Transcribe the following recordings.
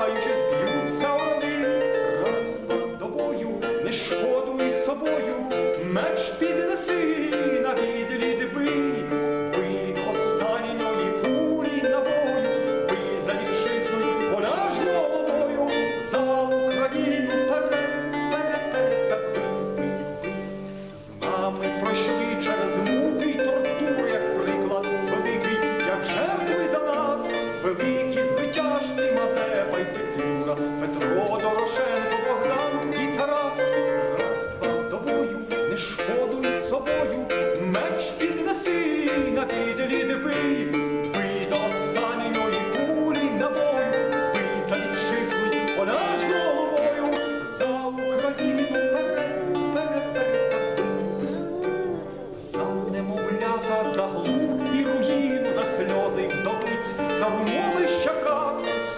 граючись, б'ються вони. Раз над тобою, не шкодуй собою, меч піднеси на відлі бий, бий до набою, бий за вітчизною поляжно головою, за Україну перед, з нами пройшли через муки тортури, як приклад великий, як жертви за нас великий. Петро Дорошенко, Богдан і Тарас. Раз, два, тобою, не шкодуй собою, меч піднеси на підлі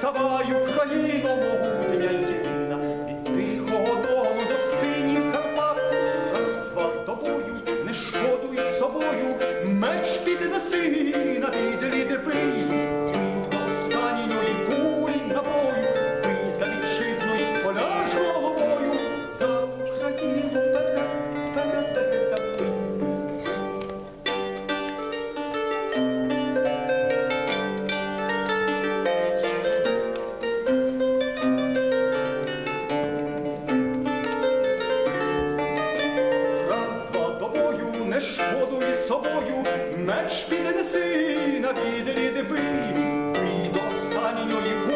щака, ставай, Україно, могутня єдина, від тихого дому до синіх Карпат, раз, два, тобою, не шкодуй собою, меч піднеси на сина, дебий, бий собою, меч піднеси на підрі диби, від останньої.